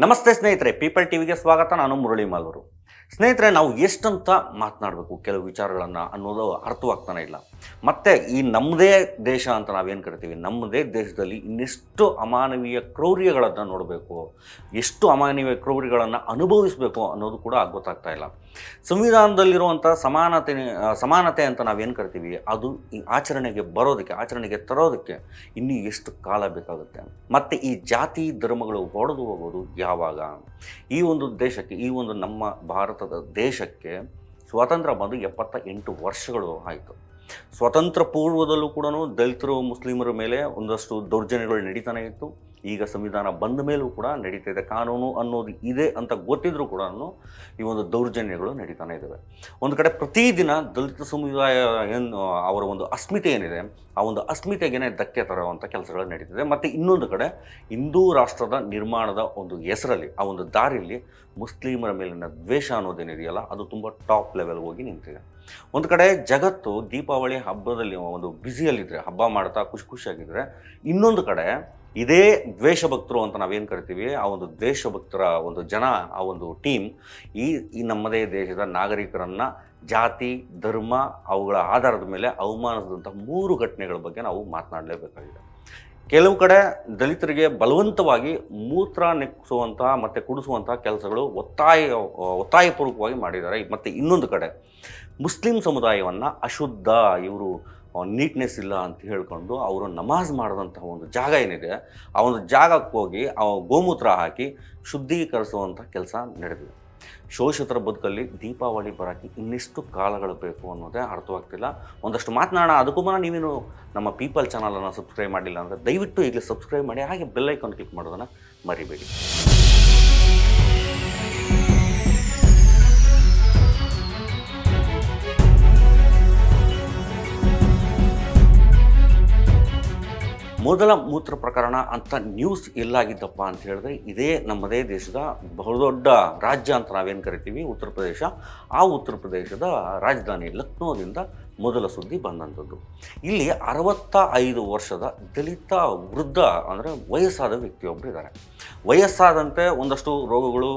ನಮಸ್ತೆ ಸ್ನೇಹಿತರೆ ಪೀಪಲ್ ಟಿವಿಗೆ ಸ್ವಾಗತ. ನಾನು ಮುರಳಿ ಮಾಲೂರು. ಸ್ನೇಹಿತರೆ, ನಾವು ಎಷ್ಟಂತ ಮಾತನಾಡಬೇಕು? ಕೆಲವು ವಿಚಾರಗಳನ್ನು ಅನ್ನೋದು ಅರ್ಥವಾಗ್ತಾನೆ ಇಲ್ಲ. ಮತ್ತೆ ಈ ನಮ್ಮದೇ ದೇಶ ಅಂತ ನಾವೇನು ಕರಿತೀವಿ? ನಮ್ಮದೇ ದೇಶದಲ್ಲಿ ಇನ್ನೆಷ್ಟು ಅಮಾನವೀಯ ಕ್ರೌರ್ಯಗಳನ್ನು ನೋಡಬೇಕು? ಎಷ್ಟು ಅಮಾನವೀಯ ಕ್ರೌರ್ಯಗಳನ್ನು ಅನುಭವಿಸಬೇಕು ಅನ್ನೋದು ಕೂಡ ಗೊತ್ತಾಗ್ತಾ ಇಲ್ಲ. ಸಂವಿಧಾನದಲ್ಲಿರುವಂಥ ಸಮಾನತೆ ಸಮಾನತೆ ಅಂತ ನಾವೇನು ಕರಿತೀವಿ? ಅದು ಈ ಆಚರಣೆಗೆ ಬರೋದಕ್ಕೆ, ಆಚರಣೆಗೆ ತರೋದಕ್ಕೆ ಇನ್ನೂ ಎಷ್ಟು ಕಾಲ ಬೇಕಾಗುತ್ತೆ? ಮತ್ತು ಈ ಜಾತಿ ಧರ್ಮಗಳು ಹೊಡೆದು ಹೋಗೋದು ಯಾವಾಗ? ಈ ಒಂದು ದೇಶಕ್ಕೆ, ಈ ಒಂದು ನಮ್ಮ ಭಾರತದ ದೇಶಕ್ಕೆ ಸ್ವಾತಂತ್ರ್ಯ ಬಂದು ಎಪ್ಪತ್ತ ಎಂಟು ವರ್ಷಗಳು ಆಯಿತು. ಸ್ವತಂತ್ರ ಪೂರ್ವದಲ್ಲೂ ಕೂಡ ದಲಿತರು, ಮುಸ್ಲಿಮರ ಮೇಲೆ ಒಂದಷ್ಟು ದೌರ್ಜನ್ಯಗಳು ನಡೀತಾನೆ ಇತ್ತು. ಈಗ ಸಂವಿಧಾನ ಬಂದ ಮೇಲೂ ಕೂಡ ನಡೀತಾ ಇದೆ. ಕಾನೂನು ಅನ್ನೋದು ಇದೆ ಅಂತ ಗೊತ್ತಿದ್ರೂ ಕೂಡ ಈ ಒಂದು ದೌರ್ಜನ್ಯಗಳು ನಡೀತಾನೆ ಇದ್ದಾವೆ. ಒಂದು ಕಡೆ ಪ್ರತಿದಿನ ದಲಿತ ಸಮುದಾಯ ಏನು, ಅವರ ಒಂದು ಅಸ್ಮಿತೆ ಏನಿದೆ, ಆ ಒಂದು ಅಸ್ಮಿತೆಗೇನೆ ಧಕ್ಕೆ ತರುವಂಥ ಕೆಲಸಗಳು ನಡೀತಿದೆ. ಮತ್ತು ಇನ್ನೊಂದು ಕಡೆ ಹಿಂದೂ ರಾಷ್ಟ್ರದ ನಿರ್ಮಾಣದ ಒಂದು ಹೆಸರಲ್ಲಿ, ಆ ಒಂದು ದಾರಿಯಲ್ಲಿ ಮುಸ್ಲಿಮರ ಮೇಲಿನ ದ್ವೇಷ ಅನ್ನೋದೇನಿದೆಯಲ್ಲ, ಅದು ತುಂಬ ಟಾಪ್ ಲೆವೆಲ್ ಹೋಗಿ ನಿಂತಿದೆ. ಒಂದು ಕಡೆ ಜಗತ್ತು ದೀಪಾವಳಿ ಹಬ್ಬದಲ್ಲಿ ಒಂದು ಬ್ಯುಸಿಯಲ್ಲಿದ್ದರೆ ಹಬ್ಬ ಮಾಡ್ತಾ ಖುಷಿ ಖುಷಿಯಾಗಿದ್ದರೆ ಇನ್ನೊಂದು ಕಡೆ ಇದೇ ದ್ವೇಷ ಭಕ್ತರು ಅಂತ ನಾವೇನು ಕರಿತೀವಿ, ಆ ಒಂದು ದ್ವೇಷ ಭಕ್ತರ ಒಂದು ಜನ, ಆ ಒಂದು ಟೀಮ್, ಈ ಈ ನಮ್ಮದೇ ದೇಶದ ನಾಗರಿಕರನ್ನು ಜಾತಿ, ಧರ್ಮ, ಅವುಗಳ ಆಧಾರದ ಮೇಲೆ ಅವಮಾನಿಸಿದಂಥ ಮೂರು ಘಟನೆಗಳ ಬಗ್ಗೆ ನಾವು ಮಾತನಾಡಲೇಬೇಕಾಗಿದೆ. ಕೆಲವು ಕಡೆ ದಲಿತರಿಗೆ ಬಲವಂತವಾಗಿ ಮೂತ್ರ ನೆಕ್ಕಿಸುವಂತಹ ಮತ್ತು ಕುಡಿಸುವಂತಹ ಕೆಲಸಗಳು ಒತ್ತಾಯ, ಒತ್ತಾಯಪೂರ್ವಕವಾಗಿ ಮಾಡಿದ್ದಾರೆ. ಮತ್ತು ಇನ್ನೊಂದು ಕಡೆ ಮುಸ್ಲಿಂ ಸಮುದಾಯವನ್ನು ಅಶುದ್ಧ, ಇವರು ನೀಟ್ನೆಸ್ ಇಲ್ಲ ಅಂತ ಹೇಳಿಕೊಂಡು ಅವರು ನಮಾಜ್ ಮಾಡಿದಂತಹ ಒಂದು ಜಾಗ ಏನಿದೆ, ಆ ಒಂದು ಜಾಗಕ್ಕೆ ಹೋಗಿ ಆ ಗೋಮೂತ್ರ ಹಾಕಿ ಶುದ್ಧೀಕರಿಸುವಂಥ ಕೆಲಸ ನಡೆದಿದೆ. ಶೋಷಿತರ ಬದುಕಲ್ಲಿ ದೀಪಾವಳಿ ಬರೋಕ್ಕೆ ಇನ್ನಿಷ್ಟು ಕಾಲಗಳು ಬೇಕು ಅನ್ನೋದೇ ಅರ್ಥವಾಗ್ತಿಲ್ಲ. ಒಂದಷ್ಟು ಮಾತನಾಡೋಣ, ಅದಕ್ಕೂ ಮುನ್ನ ನೀವೇನು ನಮ್ಮ ಪೀಪಲ್ ಚಾನಲನ್ನು ಸಬ್ಸ್ಕ್ರೈಬ್ ಮಾಡಿಲ್ಲ ಅಂದರೆ ದಯವಿಟ್ಟು ಈಗಲೇ ಸಬ್ಸ್ಕ್ರೈಬ್ ಮಾಡಿ, ಹಾಗೆ ಬೆಲ್ ಐಕಾನ್ ಕ್ಲಿಕ್ ಮಾಡೋದನ್ನು ಮರಿಬೇಡಿ. ಮೊದಲ ಮೂತ್ರ ಪ್ರಕರಣ ಅಂತ ನ್ಯೂಸ್ ಎಲ್ಲಾಗಿದ್ದಪ್ಪ ಅಂತ ಹೇಳಿದ್ರೆ ಇದೇ ನಮ್ಮದೇ ದೇಶದ ಬಹುದೊಡ್ಡ ರಾಜ್ಯ ಅಂತ ನಾವೇನು ಕರಿತೀವಿ? ಉತ್ತರ ಪ್ರದೇಶ. ಆ ಉತ್ತರ ಪ್ರದೇಶದ ರಾಜಧಾನಿ ಲಕ್ನೋದಿಂದ ಮೊದಲ ಸುದ್ದಿ ಬಂದಂಥದ್ದು. ಇಲ್ಲಿ ಅರವತ್ತ ಐದು ವರ್ಷದ ದಲಿತ ವೃದ್ಧ ಅಂದರೆ ವಯಸ್ಸಾದ ವ್ಯಕ್ತಿಯೊಬ್ಬರು ಇದ್ದಾರೆ. ವಯಸ್ಸಾದಂತೆ ಒಂದಷ್ಟು ರೋಗಗಳು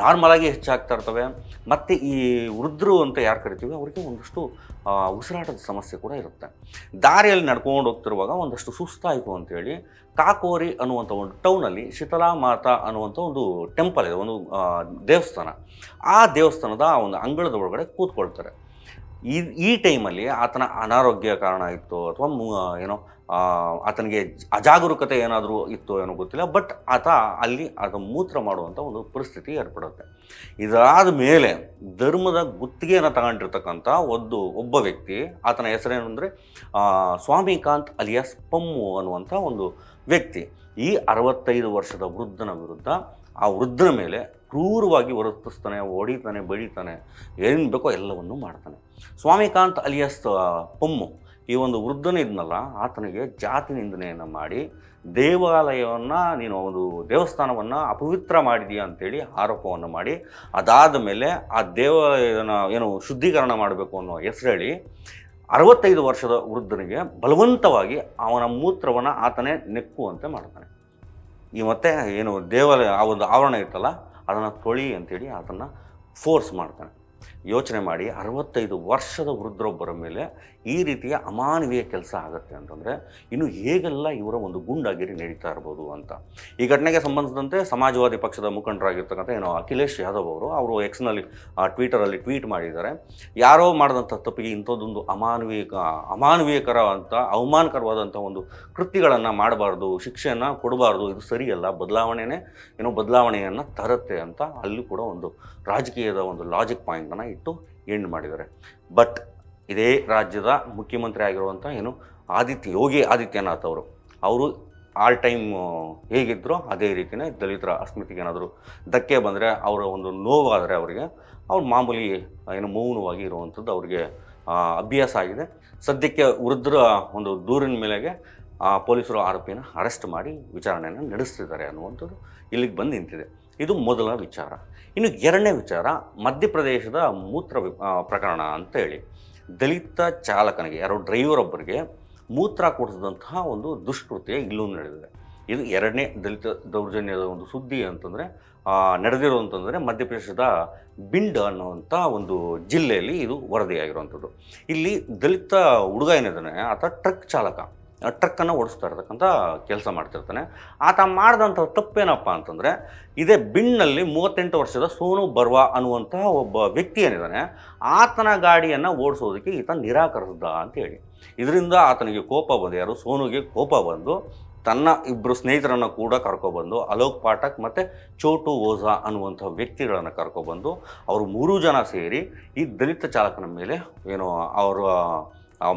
ನಾರ್ಮಲಾಗಿ ಹೆಚ್ಚಾಗ್ತಾ ಇರ್ತವೆ. ಮತ್ತು ಈ ವೃದ್ಧರು ಅಂತ ಯಾರು ಕರಿತೀವಿ, ಅವರಿಗೆ ಒಂದಷ್ಟು ಉಸಿರಾಟದ ಸಮಸ್ಯೆ ಕೂಡ ಇರುತ್ತೆ. ದಾರಿಯಲ್ಲಿ ನಡ್ಕೊಂಡು ಹೋಗ್ತಿರುವಾಗ ಒಂದಷ್ಟು ಸುಸ್ತಾಯಿತು ಅಂತೇಳಿ ಕಾಕೋರಿ ಅನ್ನುವಂಥ ಒಂದು ಟೌನಲ್ಲಿ ಶೀತಲಾ ಮಾತಾ ಅನ್ನುವಂಥ ಒಂದು ಟೆಂಪಲ್ ಇದೆ, ಒಂದು ದೇವಸ್ಥಾನ. ಆ ದೇವಸ್ಥಾನದ ಒಂದು ಅಂಗಳದ ಒಳಗಡೆ ಕೂತ್ಕೊಳ್ತಾರೆ. ಈ ಈ ಟೈಮಲ್ಲಿ ಆತನ ಅನಾರೋಗ್ಯ ಕಾರಣ ಇತ್ತು ಅಥವಾ ಏನೋ ಆತನಿಗೆ ಅಜಾಗರೂಕತೆ ಏನಾದರೂ ಇತ್ತು ಏನೋ ಗೊತ್ತಿಲ್ಲ, ಬಟ್ ಆತ ಅಲ್ಲಿ ಆತ ಮೂತ್ರ ಮಾಡುವಂಥ ಒಂದು ಪರಿಸ್ಥಿತಿ ಏರ್ಪಡುತ್ತೆ. ಇದಾದ ಮೇಲೆ ಧರ್ಮದ ಗುತ್ತಿಗೆಯನ್ನು ತಗೊಂಡಿರ್ತಕ್ಕಂಥ ಒಂದು, ಒಬ್ಬ ವ್ಯಕ್ತಿ, ಆತನ ಹೆಸರೇನು ಅಂದರೆ ಸ್ವಾಮಿಕಾಂತ್ ಅಲಿಯಾಸ್ ಪಮ್ಮು ಅನ್ನುವಂಥ ಒಂದು ವ್ಯಕ್ತಿ. ಈ ಅರವತ್ತೈದು ವರ್ಷದ ವೃದ್ಧನ ವಿರುದ್ಧ ಆ ವೃದ್ಧನ ಮೇಲೆ ಕ್ರೂರವಾಗಿ ವರ್ತಿಸ್ತಾನೆ ಹೊಡಿತಾನೆ ಬಡಿತಾನೆ ಏನು ಬೇಕೋ ಎಲ್ಲವನ್ನೂ ಮಾಡ್ತಾನೆ. ಸ್ವಾಮಿಕಾಂತ್ ಅಲಿಯಾಸ್ ಪೊಮ್ಮು ಈ ಒಂದು ವೃದ್ಧನ ಇದ್ನಲ್ಲ ಆತನಿಗೆ ಜಾತಿ ನಿಂದನೆಯನ್ನು ಮಾಡಿ ದೇವಾಲಯವನ್ನು, ನೀನು ಒಂದು ದೇವಸ್ಥಾನವನ್ನು ಅಪವಿತ್ರ ಮಾಡಿದೀಯ ಅಂತೇಳಿ ಆರೋಪವನ್ನು ಮಾಡಿ, ಅದಾದ ಮೇಲೆ ಆ ದೇವಾಲಯನ ಏನು ಶುದ್ಧೀಕರಣ ಮಾಡಬೇಕು ಅನ್ನೋ ಹೆಸರೇಳಿ ಅರವತ್ತೈದು ವರ್ಷದ ವೃದ್ಧನಿಗೆ ಬಲವಂತವಾಗಿ ಅವನ ಮೂತ್ರವನ್ನು ಆತನೇ ನೆಕ್ಕುವಂತೆ ಮಾಡ್ತಾನೆ. ಈ ಮತ್ತೆ ಏನು ದೇವಾಲಯ, ಆ ಒಂದು ಆವರಣ ಇತ್ತಲ್ಲ, ಅದನ್ನು ತೊಳಿ ಅಂತೇಳಿ ಅದನ್ನು ಫೋರ್ಸ್ ಮಾಡ್ತಾನೆ. ಯೋಚನೆ ಮಾಡಿ ಅರವತ್ತೈದು ವರ್ಷದ ವೃದ್ಧರೊಬ್ಬರ ಮೇಲೆ ಈ ರೀತಿಯ ಅಮಾನವೀಯ ಕೆಲಸ ಆಗುತ್ತೆ ಅಂತಂದರೆ ಇನ್ನು ಹೇಗೆಲ್ಲ ಇವರ ಒಂದು ಗುಂಡಾಗಿರಿ ನಡೀತಾ ಇರ್ಬೋದು ಅಂತ. ಈ ಘಟನೆಗೆ ಸಂಬಂಧಿಸಿದಂತೆ ಸಮಾಜವಾದಿ ಪಕ್ಷದ ಮುಖಂಡರಾಗಿರ್ತಕ್ಕಂಥ ಏನೋ ಅಖಿಲೇಶ್ ಯಾದವ್ ಅವರು ಅವರು ಎಕ್ಸ್ನಲ್ಲಿ ಟ್ವೀಟರಲ್ಲಿ ಟ್ವೀಟ್ ಮಾಡಿದ್ದಾರೆ. ಯಾರೋ ಮಾಡಿದಂಥ ತಪ್ಪಿಗೆ ಇಂಥದ್ದೊಂದು ಅಮಾನವೀಯ, ಅಮಾನವೀಯಕರ ಅಂತ, ಅವಮಾನಕರವಾದಂಥ ಒಂದು ಕೃತ್ಯಗಳನ್ನು ಮಾಡಬಾರ್ದು, ಶಿಕ್ಷೆಯನ್ನು ಕೊಡಬಾರ್ದು, ಇದು ಸರಿಯಲ್ಲ, ಬದಲಾವಣೆನೇ ಏನೋ ಬದಲಾವಣೆಯನ್ನು ತರುತ್ತೆ ಅಂತ ಅಲ್ಲಿ ಕೂಡ ಒಂದು ರಾಜಕೀಯದ ಒಂದು ಲಾಜಿಕ್ ಪಾಯಿಂಟನ್ನು ಇಟ್ಟು ಎಂಡ್ ಮಾಡಿದ್ದಾರೆ. ಬಟ್ ಇದೇ ರಾಜ್ಯದ ಮುಖ್ಯಮಂತ್ರಿ ಆಗಿರುವಂಥ ಏನು ಆದಿತ್ಯ ಯೋಗಿ ಆದಿತ್ಯನಾಥ್ ಅವರು ಅವರು ಆಲ್ ಟೈಮ್ ಹೇಗಿದ್ದರೋ ಅದೇ ರೀತಿಯೇ ದಲಿತರ ಅಸ್ಮಿತೆಗೆ ಏನಾದರೂ ಧಕ್ಕೆ ಬಂದರೆ ಅವರ ಒಂದು ನೋವಾದರೆ ಅವರಿಗೆ ಅವ್ರು ಮಾಮೂಲಿ ಏನು ಮೌನವಾಗಿ ಇರುವಂಥದ್ದು ಅವರಿಗೆ ಅಭ್ಯಾಸ ಆಗಿದೆ. ಸದ್ಯಕ್ಕೆ ವೃದ್ಧರ ಒಂದು ದೂರಿನ ಮೇಲೆಗೆ ಆ, ಪೊಲೀಸರು ಆರೋಪಿನ ಅರೆಸ್ಟ್ ಮಾಡಿ ವಿಚಾರಣೆಯನ್ನು ನಡೆಸ್ತಿದ್ದಾರೆ ಅನ್ನುವಂಥದ್ದು ಇಲ್ಲಿಗೆ ಬಂದು ನಿಂತಿದೆ. ಇದು ಮೊದಲ ವಿಚಾರ. ಇನ್ನು ಎರಡನೇ ವಿಚಾರ, ಮಧ್ಯಪ್ರದೇಶದ ಮೂತ್ರ ಪ್ರಕರಣ ಅಂತ ಹೇಳಿ. ದಲಿತ ಚಾಲಕನಿಗೆ, ಯಾರೋ ಡ್ರೈವರ್ ಒಬ್ಬರಿಗೆ ಮೂತ್ರ ಕೊಡಿಸಿದಂತಹ ಒಂದು ದುಷ್ಕೃತ್ಯ ಇಲ್ಲೂ ನಡೆದಿದೆ. ಇದು ಎರಡನೇ ದಲಿತ ದೌರ್ಜನ್ಯದ ಒಂದು ಸುದ್ದಿ ಅಂತಂದರೆ ನಡೆದಿರುವಂತಂದರೆ ಮಧ್ಯಪ್ರದೇಶದ ಬಿಂಡ್ ಅನ್ನುವಂಥ ಒಂದು ಜಿಲ್ಲೆಯಲ್ಲಿ ಇದು ವರದಿಯಾಗಿರುವಂಥದ್ದು. ಇಲ್ಲಿ ದಲಿತ ಹುಡುಗ ಏನಿದ್ದಾನೆ, ಆತ ಟ್ರಕ್ ಚಾಲಕ. ಟ್ರಕ್ಕನ್ನು ಓಡಿಸ್ತಾ ಇರ್ತಕ್ಕಂಥ ಕೆಲಸ ಮಾಡ್ತಿರ್ತಾನೆ. ಆತ ಮಾಡಿದಂಥ ತಪ್ಪೇನಪ್ಪ ಅಂತಂದರೆ, ಇದೇ ಬಿನ್ನಲ್ಲಿ ಮೂವತ್ತೆಂಟು ವರ್ಷದ ಸೋನು ಬರ್ವಾ ಅನ್ನುವಂತಹ ಒಬ್ಬ ವ್ಯಕ್ತಿ ಏನಿದ್ದಾನೆ, ಆತನ ಗಾಡಿಯನ್ನು ಓಡಿಸೋದಕ್ಕೆ ಈತ ನಿರಾಕರಿಸಿದ್ದಾ ಅಂತ ಹೇಳಿ. ಇದರಿಂದ ಆತನಿಗೆ ಕೋಪ ಬಂದು, ಯಾರು ಸೋನುಗೆ ಕೋಪ ಬಂದು, ತನ್ನ ಇಬ್ಬರು ಸ್ನೇಹಿತರನ್ನು ಕೂಡ ಕರ್ಕೊಬಂದು, ಅಲೋಕ್ ಪಾಠಕ್ ಮತ್ತು ಚೋಟು ಓಝಾ ಅನ್ನುವಂಥ ವ್ಯಕ್ತಿಗಳನ್ನು ಕರ್ಕೊಬಂದು, ಅವರು ಮೂರೂ ಜನ ಸೇರಿ ಈ ದಲಿತ ಚಾಲಕನ ಮೇಲೆ ಏನು ಅವರು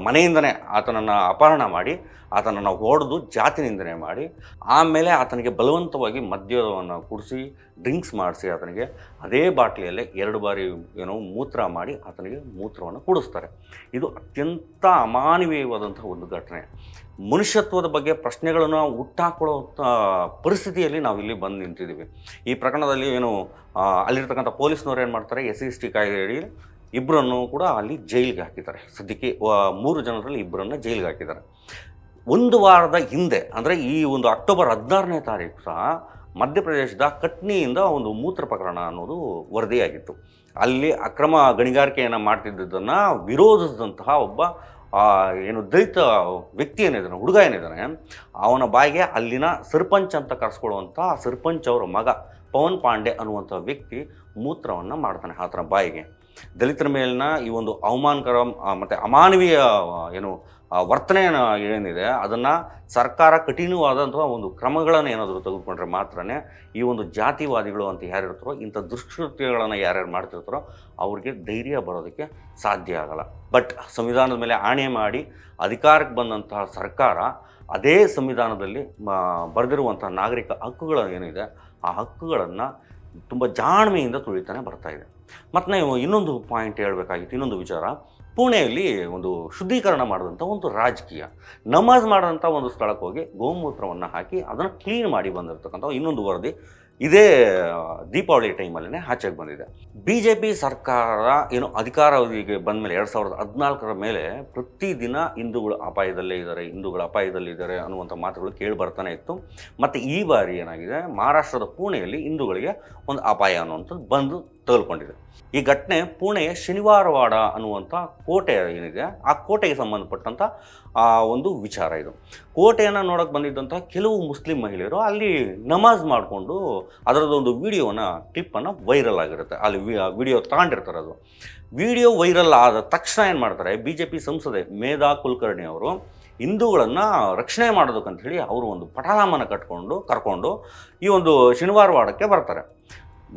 ಮನೆಯಿಂದನೇ ಆತನನ್ನು ಅಪಹರಣ ಮಾಡಿ ಆತನನ್ನು ಹೊಡೆದು ಜಾತಿ ನಿಂದನೆ ಮಾಡಿ ಆಮೇಲೆ ಆತನಿಗೆ ಬಲವಂತವಾಗಿ ಮದ್ಯವನ್ನು ಕುಡಿಸಿ ಡ್ರಿಂಕ್ಸ್ ಮಾಡಿಸಿ ಆತನಿಗೆ ಅದೇ ಬಾಟ್ಲಿಯಲ್ಲೇ ಎರಡು ಬಾರಿ ಏನೋ ಮೂತ್ರ ಮಾಡಿ ಆತನಿಗೆ ಮೂತ್ರವನ್ನು ಕುಡಿಸ್ತಾರೆ. ಇದು ಅತ್ಯಂತ ಅಮಾನವೀಯವಾದಂಥ ಒಂದು ಘಟನೆ. ಮನುಷ್ಯತ್ವದ ಬಗ್ಗೆ ಪ್ರಶ್ನೆಗಳನ್ನು ಹುಟ್ಟಾಕೊಳ್ಳುವಂಥ ಪರಿಸ್ಥಿತಿಯಲ್ಲಿ ನಾವು ಇಲ್ಲಿ ಬಂದು ನಿಂತಿದ್ದೀವಿ. ಈ ಪ್ರಕರಣದಲ್ಲಿ ಏನು ಆ, ಅಲ್ಲಿರ್ತಕ್ಕಂಥ ಪೊಲೀಸ್ನವ್ರು ಏನು ಮಾಡ್ತಾರೆ ಎಸ್ ಸಿ ಎಸ್ ಟಿ ಕಾಯ್ದೆಯಡಿ ಇಬ್ಬರನ್ನು ಕೂಡ ಅಲ್ಲಿ ಜೈಲಿಗೆ ಹಾಕಿದ್ದಾರೆ. ಸದ್ಯಕ್ಕೆ ಮೂರು ಜನರಲ್ಲಿ ಇಬ್ಬರನ್ನು ಜೈಲಿಗೆ ಹಾಕಿದ್ದಾರೆ. ಒಂದು ವಾರದ ಹಿಂದೆ, ಅಂದರೆ ಈ ಒಂದು ಅಕ್ಟೋಬರ್ ಹದಿನಾರನೇ ತಾರೀಕು ಸಹ ಮಧ್ಯಪ್ರದೇಶದ ಕಟ್ನಿಯಿಂದ ಒಂದು ಮೂತ್ರ ಪ್ರಕರಣ ಅನ್ನೋದು ವರದಿಯಾಗಿತ್ತು. ಅಲ್ಲಿ ಅಕ್ರಮ ಗಣಿಗಾರಿಕೆಯನ್ನು ಮಾಡ್ತಿದ್ದದನ್ನು ವಿರೋಧಿಸಿದಂತಹ ಒಬ್ಬ ಏನು ದಲಿತ ವ್ಯಕ್ತಿ ಏನಿದ್ದಾನೆ, ಹುಡುಗ ಏನಿದ್ದಾನೆ, ಅವನ ಬಾಯಿಗೆ ಅಲ್ಲಿನ ಸರ್ಪಂಚ್ ಅಂತ ಕರೆಸ್ಕೊಳ್ಳುವಂಥ ಸರ್ಪಂಚ್ ಅವರ ಮಗ ಪವನ್ ಪಾಂಡೆ ಅನ್ನುವಂಥ ವ್ಯಕ್ತಿ ಮೂತ್ರವನ್ನು ಮಾಡ್ತಾನೆ, ಆತನ ಬಾಯಿಗೆ. ದಲಿತರ ಮೇಲಿನ ಈ ಒಂದು ಅವಮಾನಕರ ಮತ್ತು ಅಮಾನವೀಯ ಏನು ವರ್ತನೆ ಏನಿದೆ, ಅದನ್ನು ಸರ್ಕಾರ ಕಠಿಣವಾದಂತಹ ಒಂದು ಕ್ರಮಗಳನ್ನು ಏನಾದರೂ ತೆಗೆದುಕೊಂಡ್ರೆ ಮಾತ್ರನೇ ಈ ಒಂದು ಜಾತಿವಾದಿಗಳು ಅಂತ ಯಾರಿರ್ತಾರೋ ಇಂಥ ದುಷ್ಕೃತ್ಯಗಳನ್ನು ಯಾರ್ಯಾರು ಮಾಡ್ತಿರ್ತಾರೋ, ಅವ್ರಿಗೆ ಧೈರ್ಯ ಬರೋದಕ್ಕೆ ಸಾಧ್ಯ ಆಗಲ್ಲ. ಬಟ್ ಸಂವಿಧಾನದ ಮೇಲೆ ಆಣೆ ಮಾಡಿ ಅಧಿಕಾರಕ್ಕೆ ಬಂದಂತಹ ಸರ್ಕಾರ ಅದೇ ಸಂವಿಧಾನದಲ್ಲಿ ಬರೆದಿರುವಂಥ ನಾಗರಿಕ ಹಕ್ಕುಗಳು ಏನಿದೆ, ಆ ಹಕ್ಕುಗಳನ್ನು ತುಂಬ ಜಾಣ್ಮೆಯಿಂದ ತುಳಿತಾನೆ ಬರ್ತಾ ಮತ್ತು ನಾವು ಇನ್ನೊಂದು ಪಾಯಿಂಟ್ ಹೇಳಬೇಕಾಗಿತ್ತು ಇನ್ನೊಂದು ವಿಚಾರ. ಪುಣೆಯಲ್ಲಿ ಒಂದು ಶುದ್ಧೀಕರಣ ಮಾಡಿದಂಥ ಒಂದು ರಾಜಕೀಯ. ನಮಾಜ್ ಮಾಡಿದಂಥ ಒಂದು ಸ್ಥಳಕ್ಕೆ ಹೋಗಿ ಗೋಮೂತ್ರವನ್ನು ಹಾಕಿ ಅದನ್ನು ಕ್ಲೀನ್ ಮಾಡಿ ಬಂದಿರತಕ್ಕಂಥ ಇನ್ನೊಂದು ವರದಿ ಇದೇ ದೀಪಾವಳಿ ಟೈಮಲ್ಲೇ ಆಚೆಗೆ ಬಂದಿದೆ. ಬಿ ಜೆ ಪಿ ಸರ್ಕಾರ ಏನು ಅಧಿಕಾರಾವಧಿಗೆ ಬಂದ ಮೇಲೆ ಎರಡು ಸಾವಿರದ ಹದಿನಾಲ್ಕರ ಮೇಲೆ ಪ್ರತಿದಿನ ಹಿಂದೂಗಳು ಅಪಾಯದಲ್ಲೇ ಇದ್ದಾರೆ, ಹಿಂದೂಗಳು ಅಪಾಯದಲ್ಲಿದ್ದಾರೆ ಅನ್ನುವಂಥ ಮಾತುಗಳು ಕೇಳಿ ಬರ್ತಾನೆ ಇತ್ತು. ಮತ್ತು ಈ ಬಾರಿ ಏನಾಗಿದೆ, ಮಹಾರಾಷ್ಟ್ರದ ಪುಣೆಯಲ್ಲಿ ಹಿಂದೂಗಳಿಗೆ ಒಂದು ಅಪಾಯ ಅನ್ನುವಂಥದ್ದು ಬಂದು ತಗಲ್ಕೊಂಡಿದೆ. ಈ ಘಟನೆ ಪುಣೆಯ ಶನಿವಾರವಾಡ ಅನ್ನುವಂಥ ಕೋಟೆ ಏನಿದೆ, ಆ ಕೋಟೆಗೆ ಸಂಬಂಧಪಟ್ಟಂಥ ಆ ಒಂದು ವಿಚಾರ ಇದು. ಕೋಟೆಯನ್ನು ನೋಡೋಕ್ಕೆ ಬಂದಿದ್ದಂಥ ಕೆಲವು ಮುಸ್ಲಿಂ ಮಹಿಳೆಯರು ಅಲ್ಲಿ ನಮಾಜ್ ಮಾಡಿಕೊಂಡು ಅದರದ್ದೊಂದು ವಿಡಿಯೋನ ಕ್ಲಿಪ್ಪನ್ನು ವೈರಲ್ ಆಗಿರುತ್ತೆ. ಅಲ್ಲಿ ವಿಡಿಯೋ ತಗೊಂಡಿರ್ತಾರೆ ಅದು. ವಿಡಿಯೋ ವೈರಲ್ ಆದ ತಕ್ಷಣ ಏನು ಮಾಡ್ತಾರೆ ಬಿ ಜೆ ಪಿ ಸಂಸದೆ ಮೇಧಾ ಕುಲಕರ್ಣಿ ಅವರು ಹಿಂದೂಗಳನ್ನು ರಕ್ಷಣೆ ಮಾಡೋದಕ್ಕಂಥೇಳಿ ಅವರು ಒಂದು ಪಟಾರಾಮನ ಕಟ್ಕೊಂಡು, ಕರ್ಕೊಂಡು ಈ ಒಂದು ಶನಿವಾರವಾಡಕ್ಕೆ ಬರ್ತಾರೆ.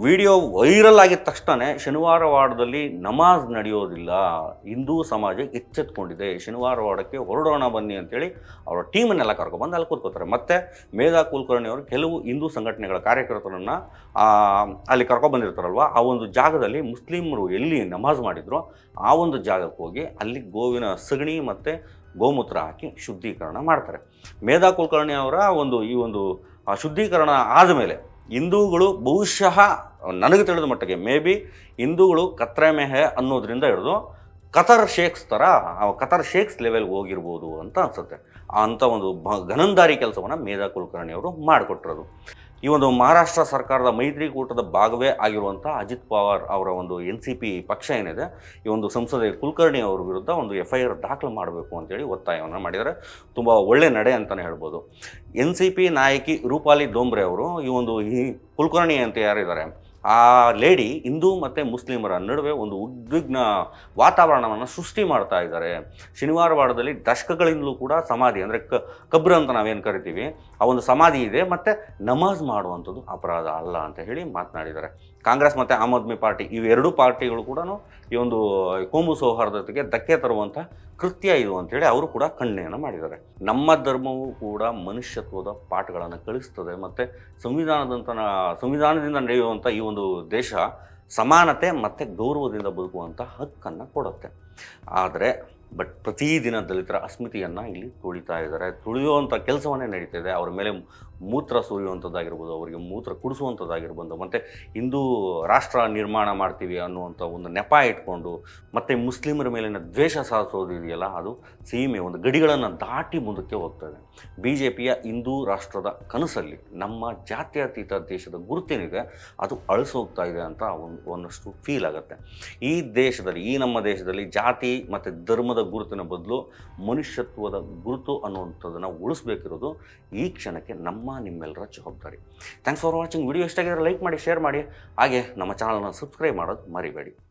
ವಿಡಿಯೋ ವೈರಲ್ ಆಗಿದ ತಕ್ಷಣ ಶನಿವಾರ ವಾರದಲ್ಲಿ ನಮಾಜ್ ನಡೆಯೋದಿಲ್ಲ. ಹಿಂದೂ ಸಮಾಜ ಎಚ್ಚೆತ್ಕೊಂಡಿದೆ. ಶನಿವಾರ ವಾರಕ್ಕೆ ಹೊರಡೋಣ ಬನ್ನಿ ಅಂತೇಳಿ ಅವರ ಟೀಮನ್ನೆಲ್ಲ ಕರ್ಕೊಬಂದು ಅಲ್ಲಿ ಕೂತ್ಕೋತಾರೆ. ಮತ್ತು ಮೇಧಾ ಕುಲಕರ್ಣಿ ಅವರು ಕೆಲವು ಹಿಂದೂ ಸಂಘಟನೆಗಳ ಕಾರ್ಯಕರ್ತರನ್ನು ಅಲ್ಲಿ ಕರ್ಕೊಬಂದಿರ್ತಾರಲ್ವ ಆ ಒಂದು ಜಾಗದಲ್ಲಿ ಮುಸ್ಲಿಮರು ಎಲ್ಲಿ ನಮಾಜ್ ಮಾಡಿದ್ರು ಆ ಒಂದು ಜಾಗಕ್ಕೆ ಹೋಗಿ ಅಲ್ಲಿ ಗೋವಿನ ಸಗಣಿ ಮತ್ತು ಗೋಮೂತ್ರ ಹಾಕಿ ಶುದ್ಧೀಕರಣ ಮಾಡ್ತಾರೆ. ಮೇಧಾ ಕುಲಕರ್ಣಿ ಅವರ ಒಂದು ಈ ಒಂದು ಶುದ್ಧೀಕರಣ ಆದಮೇಲೆ ಹಿಂದೂಗಳು ಬಹುಶಃ, ನನಗೆ ತಿಳಿದ ಮಟ್ಟಿಗೆ, ಮೇ ಬಿ ಹಿಂದೂಗಳು ಕತ್ರೆ ಮೆಹೆ ಅನ್ನೋದ್ರಿಂದ ಹಿಡಿದು ಕತರ್ ಶೇಕ್ಸ್ ಥರ ಕತರ್ ಶೇಕ್ಸ್ ಲೆವೆಲ್ಗೆ ಹೋಗಿರ್ಬೋದು ಅಂತ ಅನ್ಸುತ್ತೆ. ಅಂಥ ಒಂದು ಘನಂದಾರಿ ಕೆಲಸವನ್ನು ಮೇಧಾ ಕುಲಕರ್ಣಿ ಅವರು ಮಾಡಿಕೊಟ್ಟಿರೋದು. ಈ ಒಂದು ಮಹಾರಾಷ್ಟ್ರ ಸರ್ಕಾರದ ಮೈತ್ರಿಕೂಟದ ಭಾಗವೇ ಆಗಿರುವಂಥ ಅಜಿತ್ ಪವಾರ್ ಅವರ ಒಂದು ಎನ್ ಸಿ ಪಿ ಪಕ್ಷ ಏನಿದೆ, ಈ ಒಂದು ಸಂಸದೆ ಕುಲಕರ್ಣಿ ಅವರ ವಿರುದ್ಧ ಒಂದು ಎಫ್ ಐ ಆರ್ ದಾಖಲು ಮಾಡಬೇಕು ಅಂತೇಳಿ ಒತ್ತಾಯವನ್ನು ಮಾಡಿದರೆ ತುಂಬ ಒಳ್ಳೆ ನಡೆ ಅಂತಲೇ ಹೇಳ್ಬೋದು. ಎನ್ ಸಿ ಪಿ ನಾಯಕಿ ರೂಪಾಲಿ ಡೋಂಬ್ರೆ ಅವರು ಈ ಒಂದು ಈ ಕುಲಕರ್ಣಿ ಅಂತ ಯಾರಿದ್ದಾರೆ ಆ ಲೇಡಿ ಹಿಂದೂ ಮತ್ತು ಮುಸ್ಲಿಮರ ನಡುವೆ ಒಂದು ಉದ್ವಿಗ್ನ ವಾತಾವರಣವನ್ನು ಸೃಷ್ಟಿ ಮಾಡ್ತಾ ಇದ್ದಾರೆ. ಶನಿವಾರ ವಾರದಲ್ಲಿ ದಶಕಗಳಿಂದಲೂ ಕೂಡ ಸಮಾಧಿ ಅಂದರೆ ಕ, ಕಬ್ರ ಅಂತ ನಾವೇನು ಕರಿತೀವಿ, ಆ ಒಂದು ಸಮಾಧಿ ಇದೆ, ಮತ್ತು ನಮಾಜ್ ಮಾಡುವಂಥದ್ದು ಅಪರಾಧ ಅಲ್ಲ ಅಂತ ಹೇಳಿ ಮಾತನಾಡಿದ್ದಾರೆ. ಕಾಂಗ್ರೆಸ್ ಮತ್ತು ಆಮ್ ಆದ್ಮಿ ಪಾರ್ಟಿ ಇವೆರಡೂ ಪಾರ್ಟಿಗಳು ಕೂಡ ಈ ಒಂದು ಕೋಮು ಸೌಹಾರ್ದತೆಗೆ ಧಕ್ಕೆ ತರುವಂಥ ಕೃತ್ಯ ಇದು ಅಂತೇಳಿ ಅವರು ಕೂಡ ಖಂಡನೆಯನ್ನು ಮಾಡಿದ್ದಾರೆ. ನಮ್ಮ ಧರ್ಮವು ಕೂಡ ಮನುಷ್ಯತ್ವದ ಪಾಠಗಳನ್ನು ಕಲಿಸ್ತದೆ ಮತ್ತು ಸಂವಿಧಾನದಂಥ ಸಂವಿಧಾನದಿಂದ ನಡೆಯುವಂಥ ಈ ಒಂದು ದೇಶ ಸಮಾನತೆ ಮತ್ತು ಗೌರವದಿಂದ ಬದುಕುವಂಥ ಹಕ್ಕನ್ನು ಕೊಡುತ್ತೆ. ಆದರೆ ಬಟ್ ಪ್ರತಿದಿನ ದಲಿತರ ಅಸ್ಮಿತೆಯನ್ನು ಇಲ್ಲಿ ತುಳಿತಾ ಇದ್ದಾರೆ. ತುಳಿಯುವಂಥ ಕೆಲಸವನ್ನೇ ನಡೀತಾ ಇದೆ. ಅವರ ಮೇಲೆ ಮೂತ್ರ ಸುರಿಯುವಂಥದ್ದಾಗಿರ್ಬೋದು ಅವರಿಗೆ ಮೂತ್ರ ಕುಡಿಸುವಂಥದ್ದಾಗಿರ್ಬೋದು ಮತ್ತು ಹಿಂದೂ ರಾಷ್ಟ್ರ ನಿರ್ಮಾಣ ಮಾಡ್ತೀವಿ ಅನ್ನುವಂಥ ಒಂದು ನೆಪ ಇಟ್ಕೊಂಡು ಮತ್ತು ಮುಸ್ಲಿಮರ ಮೇಲಿನ ದ್ವೇಷ ಸಾಧಿಸೋದು ಇದೆಯಲ್ಲ, ಅದು ಸೀಮೆ ಒಂದು ಗಡಿಗಳನ್ನು ದಾಟಿ ಮುಂದಕ್ಕೆ ಹೋಗ್ತದೆ ಬಿ ಜೆ ಪಿಯ ಹಿಂದೂ ರಾಷ್ಟ್ರದ ಕನಸಲ್ಲಿ ನಮ್ಮ ಜಾತ್ಯತೀತ ದೇಶದ ಗುರುತೇನಿದೆ, ಅದು ಅಳಿಸೋಗ್ತಾ ಇದೆ ಅಂತ ಒಂದು ಒಂದಷ್ಟು ಫೀಲ್ ಆಗುತ್ತೆ. ಈ ದೇಶದಲ್ಲಿ, ಈ ನಮ್ಮ ದೇಶದಲ್ಲಿ ಜಾತಿ ಮತ್ತು ಧರ್ಮದ ಗುರುತಿನ ಬದಲು ಮನುಷ್ಯತ್ವದ ಗುರುತು ಅನ್ನುವಂಥದ್ದನ್ನು ಉಳಿಸ್ಬೇಕಿರೋದು ಈ ಕ್ಷಣಕ್ಕೆ ನಮ್ಮ ನಿಮ್ಮೆಲ್ಲರ ಜವಾಬ್ದಾರಿ. ಥ್ಯಾಂಕ್ಸ್ ಫಾರ್ ವಾಚಿಂಗ್ ವಿಡಿಯೋ ಇಷ್ಟ ಆಗಿದ್ರೆ ಲೈಕ್ ಮಾಡಿ ಶೇರ್ ಮಾಡಿ. ಹಾಗೆ ನಮ್ಮ ಚಾನಲ್ನ ಸಬ್ಸ್ಕ್ರೈಬ್ ಮಾಡೋದು ಮರಿಬೇಡಿ.